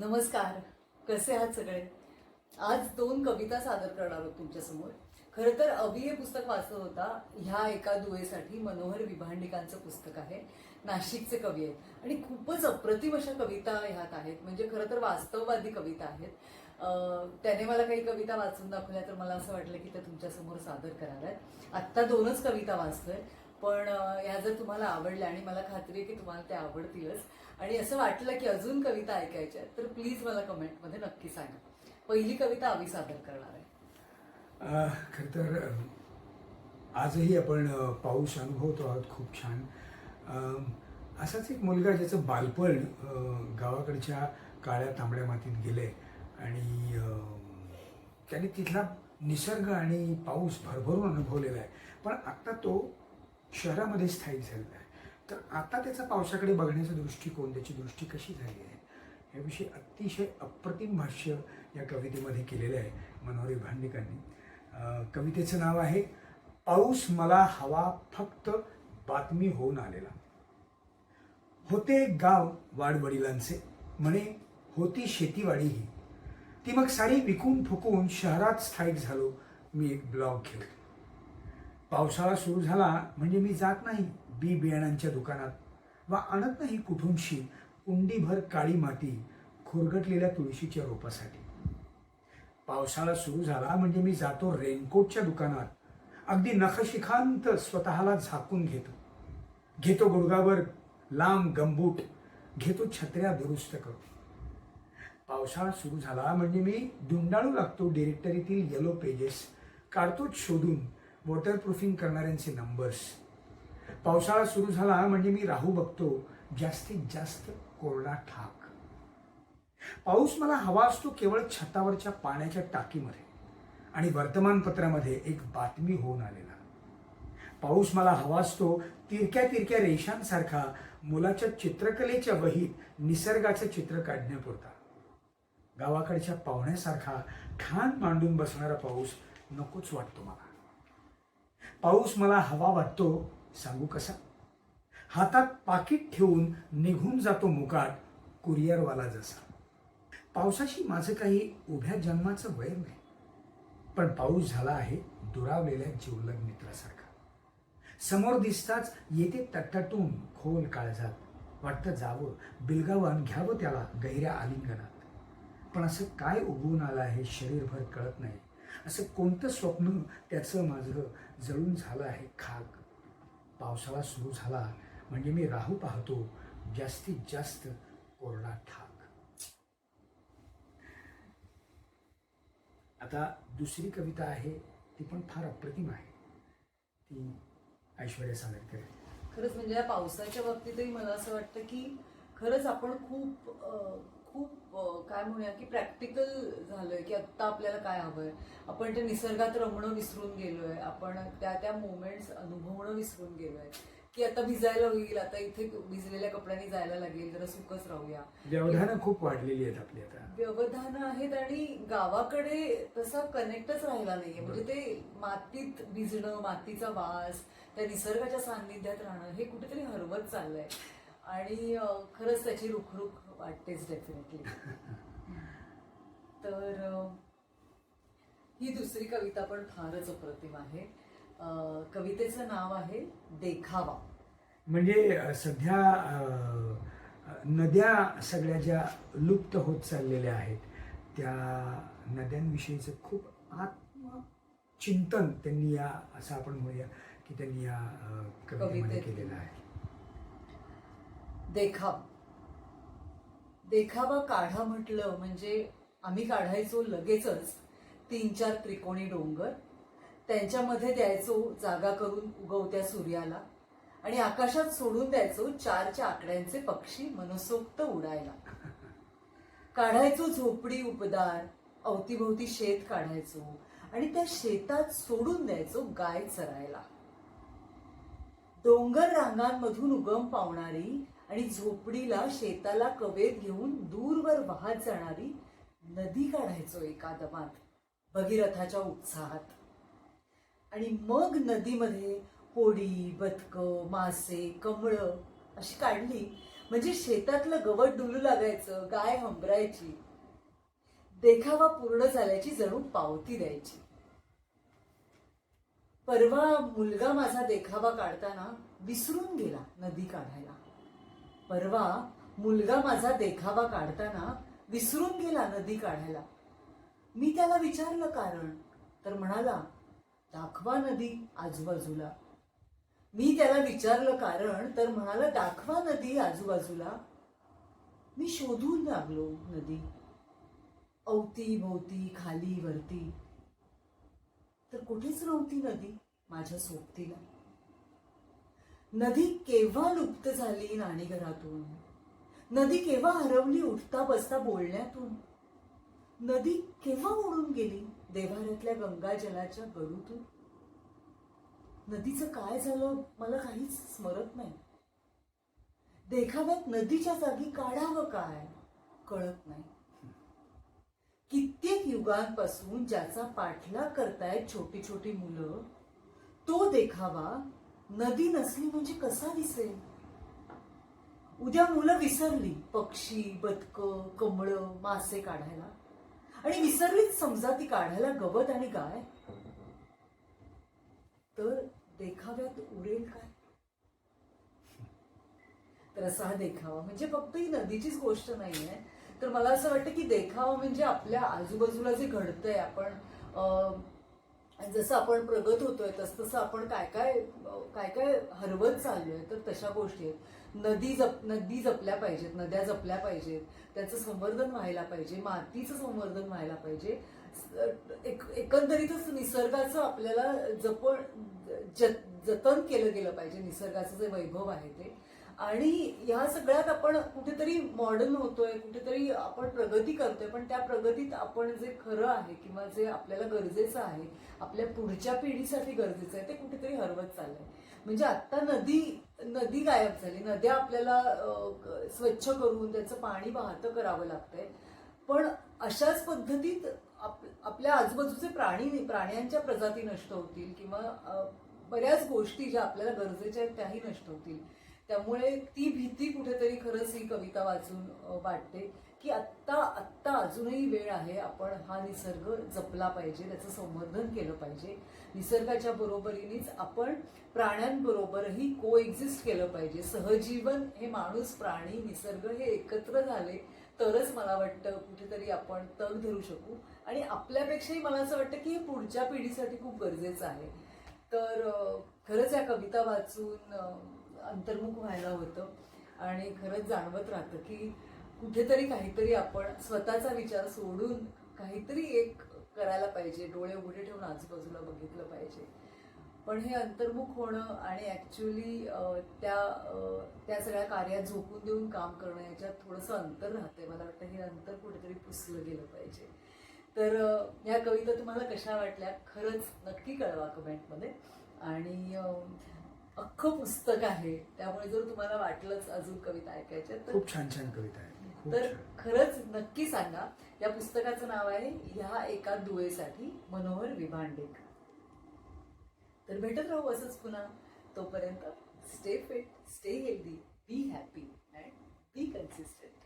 नमस्कार. कसे आहात सगळे? आज दोन कविता सादर करणार आहोत तुमच्यासमोर. खरं तर अभि हे पुस्तक वाचत होता ह्या एका दुवेसाठी मनोहर विभांडिकांचं पुस्तक आहे. नाशिकचे कवी आहेत. आणि खूपच अप्रतिम अशा कविता ह्यात आहेत. म्हणजे खरं तर वास्तववादी कविता आहेत. त्याने मला काही कविता वाचून दाखवल्या तर मला असं वाटलं की त्या तुमच्यासमोर सादर कराव्यात. आत्ता दोनच कविता वाचतोय. पण ह्या जर तुम्हाला आवडल्या आणि मला खात्री आहे की तुम्हाला त्या आवडतीलच. आणि असं वाटलं की अजून कविता ऐकायच्या आहेत, तर प्लीज मला कमेंटमध्ये नक्की सांगा. पहिली कविता आम्ही सादर करणार आहे. खरंतर तर आजही आपण पाऊस अनुभवतो आहोत खूप छान. असाच एक मुलगा ज्याचं बालपण गावाकडच्या काळ्या तांबड्या मातीत गेले आणि त्याने तिथला निसर्ग आणि पाऊस भरभरून अनुभवलेला आहे. पण आत्ता तो शहरामध्ये स्थायिक झालेला आहे. तर आता त्याचा पावसाकडे बघण्याचा दृष्टिकोन त्याची दृष्टी कशी झाली आहे याविषयी अतिशय अप्रतिम भाष्य या कवितेमध्ये केलेलं आहे मनोहरी भांडिकांनी कवितेचं नाव आहे पाऊस मला हवा फक्त बातमी होऊन आलेला. होते एक गाव वाडवडिलांचे म्हणे होती शेतीवाडीही ती मग सारी विकून फुकून शहरात स्थायिक झालो मी एक ब्लॉग घेऊन पावसाळा सुरू झाला म्हणजे मी जात नाही बी बियाणांच्या दुकानात. वा आणत नाही कुठूनशी. कुंडीभर काळी माती खुरगटलेल्या तुळशीच्या रोपासाठी. पावसाळा सुरू झाला म्हणजे मी जातो रेनकोटच्या दुकानात. अगदी नखशिखांत स्वतःला झाकून घेतो. घेतो गुडगावर लांब गंबूट घेतो छत्र्या दुरुस्त करतो पावसाळा सुरू झाला म्हणजे मी दुंडाळू लागतो डिरेक्टरीतील येलो पेजेस काढतोच शोधून. वॉटरप्रूफिंग करणाऱ्यांचे नंबर्स पावसाळा सुरू झाला म्हणजे मी राहू बघतो. जास्तीत जास्त कोरडा ठाक. पाऊस मला हवा असतो केवळ छतावरच्या पाण्याच्या टाकीमध्ये. आणि वर्तमानपत्रामध्ये एक बातमी होऊन आलेला. पाऊस मला हवा असतो तिरक्या तिरक्या रेषांसारखा मुलाच्या चित्रकलेच्या वहीत निसर्गाचं चित्र काढण्यापुरता. गावाकडच्या पाहुण्यासारखा ठाण मांडून बसणारा पाऊस नकोच वाटतो मला. पाऊस मला हवा वाटतो सांगू कसा? हातात पाकिट ठेवून निघून जातो मुकाट कुरिअरवाला जसा. पावसाशी माझं काही उभ्या जन्माचं वैर नाही. पण पाऊस झाला आहे दुरावलेल्या जिवलग मित्रासारखा. समोर दिसताच येते तटतटून खोल काळजात. वाटतं जावं बिलगावन घ्यावं त्याला गहिऱ्या आलिंगनात पण असं काय उगवून आलं आहे शरीरभर कळत नाही. असं कोणतं स्वप्न त्याचं माझं जळून झालं आहे खाक? पावसाळा सुरू झाला म्हणजे मी राहू पाहतो जास्तीत जास्त कोरडा ठाक आता दुसरी कविता आहे ती पण फार अप्रतिम आहे. ती ऐश्वर्या सावरकर खरंच म्हणजे या पावसाच्या बाबतीतही मला असं वाटतं की खरंच आपण खूप खूप काय म्हणूया की प्रॅक्टिकल झालोय की आत्ता आपल्याला काय हवंय. आपण ते निसर्गात रमणं विसरून गेलोय. आपण त्या त्या मोमेंट्स अनुभवणं विसरून गेलोय. की आता भिजायला होईल आता इथे भिजलेल्या कपड्यांनी जायला लागेल जरा सुकच राहूया. व्यवधानं खूप वाढलेली आहेत आपली आता. व्यवधानं आहेत आणि गावाकडे तसा कनेक्टच राहिला नाहीये. म्हणजे ते मातीत भिजणं मातीचा वास त्या निसर्गाच्या सान्निध्यात राहणं हे कुठेतरी हरवत चाललंय. आणि खरंच त्याची रुखरुख वाटतेच डेफिनेटली तर ही दुसरी कविता पण फारच अप्रतिम आहे. कवितेचं नाव आहे देखावा. म्हणजे सध्या नद्या सगळ्या ज्या लुप्त होत चाललेल्या आहेत त्या नद्यांविषयीचं खूप आत्मचिंतन त्यांनी या असं आपण म्हणूया की त्यांनी या कवितेमध्ये केलेलं आहे. देखाव. देखावा काढा म्हटलं म्हणजे आम्ही काढायचो लगेचच तीन चार त्रिकोणी डोंगर. त्यांच्यामध्ये द्यायचो जागा करून उगवत्या सूर्याला आणि आकाशात सोडून द्यायचो चारच्या आकड्यांचे पक्षी मनसोक्त उडायला. काढायचो झोपडी उपदार अवतीभोवती शेत काढायचो आणि त्या शेतात सोडून द्यायचो गाय चरायला. डोंगर रांगांमधून उगम पावणारी आणि झोपडीला शेताला कवेत घेऊन दूरवर वाहत जाणारी नदी काढायचो एका दमात भगीरथाच्या उत्साहात. आणि मग नदीमध्ये होडी बदक मासे कमळं अशी काढली. म्हणजे शेतातलं गवत डुलू लागायचं गाय हंबरायची देखावा पूर्ण झाल्याची जणू पावती द्यायची. परवा मुलगा माझा देखावा काढताना विसरून गेला नदी काढायला. परवा मुलगा माझा देखावा काढताना विसरून गेला नदी काढायला. मी त्याला विचारलं कारण तर म्हणाला दाखवा नदी आजूबाजूला. मी त्याला विचारलं कारण तर म्हणाला दाखवा नदी आजूबाजूला. मी शोधून लागलो नदी. अवती भोवती खाली वरती. तर कुठेच नव्हती नदी माझ्या सोबतीला. नदी केव्हा लुप्त झाली नाणीघरातून नदी केव्हा हरवली उठता बसता बोलण्यातून? नदी केव्हा उडून गेली देवाऱ्यातल्या गंगा जलाच्या गडूतून नदीचं काय झालं मला काहीच स्मरत नाही. देखाव्यात नदीच्या जागी काढावं काय कळत नाही. कित्येक युगांपासून ज्याचा पाठलाग करतायत छोटी छोटी मुलं तो देखावा नदी नसली म्हणजे कसा दिसेल? उद्या मुलं विसरली पक्षी बदक कमळ मासे काढायला. आणि विसरलीच समजा ती काढायला गवत आणि गाय. तर देखाव्यात उरेल काय? तर असा हा देखावा. म्हणजे फक्त ही नदीचीच गोष्ट नाहीये. तर मला असं वाटतं की देखावा म्हणजे आपल्या आजूबाजूला जे घडतंय आपण अं, जसं आपण प्रगत होतोय तसं तसं आपण काय काय काय काय हरवत चाललोय तर तशा गोष्टी आहेत. नदी जप नदी जपल्या पाहिजेत नद्या जपल्या पाहिजेत. त्याचं संवर्धन व्हायला पाहिजे मातीचं संवर्धन व्हायला पाहिजे. एक एकंदरीतच निसर्गाचं आपल्याला जपण जतन केलं गेलं पाहिजे. निसर्गाचं जे वैभव आहे ते. आणि ह्या सगळ्यात आपण कुठेतरी मॉडर्न होतोय कुठेतरी आपण प्रगती करतोय पण त्या प्रगतीत आपण जे खरं आहे किंवा जे आपल्याला गरजेचं आहे आपल्या पुढच्या पिढीसाठी गरजेचं आहे ते कुठेतरी हरवत चाललंय. म्हणजे आता नदी नदी गायब झाली. नद्या आपल्याला स्वच्छ करून त्याचं पाणी वाहतं करावं लागतंय. पण अशाच पद्धतीत आप- आपल्या आजूबाजूचे प्राणी प्राण्यांच्या प्रजाती नष्ट होतील किंवा बऱ्याच गोष्टी ज्या आपल्याला गरजेच्या आहेत त्याही नष्ट होतील. त्यामुळे ती भीती कुठेतरी खरंच ही कविता वाचून वाटते की आत्ता आत्ता अजूनही वेळ आहे आपण हा निसर्ग जपला पाहिजे त्याचं संवर्धन केलं पाहिजे. निसर्गाच्या बरोबरीनेच आपण प्राण्यांबरोबरही को एक्झिस्ट केलं पाहिजे. सहजीवन हे माणूस प्राणी निसर्ग हे एकत्र झाले तरच मला वाटतं कुठेतरी आपण तग धरू शकू. आणि आपल्यापेक्षाही मला असं वाटतं की हे पुढच्या पिढीसाठी खूप गरजेचं आहे. तर खरंच या कविता वाचून अंतर्मुख व्हायला होतं. आणि खरंच जाणवत राहतं की कुठेतरी काहीतरी आपण स्वतःचा विचार सोडून काहीतरी एक करायला पाहिजे. डोळे उघडे ठेवून आजूबाजूला बघितलं पाहिजे. पण हे अंतर्मुख होणं आणि ॲक्च्युली त्या त्या सगळ्या कार्यात झोकून देऊन काम करणं याच्यात थोडंसं अंतर राहतंय. मला वाटतं हे अंतर कुठेतरी पुसलं गेलं पाहिजे. तर ह्या कविता तुम्हाला कशा वाटल्या? खरंच नक्की कळवा कमेंटमध्ये आणि अख्खं पुस्तक आहे. त्यामुळे जर तुम्हाला वाटलंच अजून कविता ऐकायच्या तर खूप छान छान कविता आहे खूप तर छान. खरंच नक्की सांगा या पुस्तकाचं नाव आहे ह्या एका दुवेसाठी मनोहर विभांडेक तर भेटत राहू असंच पुन्हा. तोपर्यंत stay fit stay healthy be happy and be consistent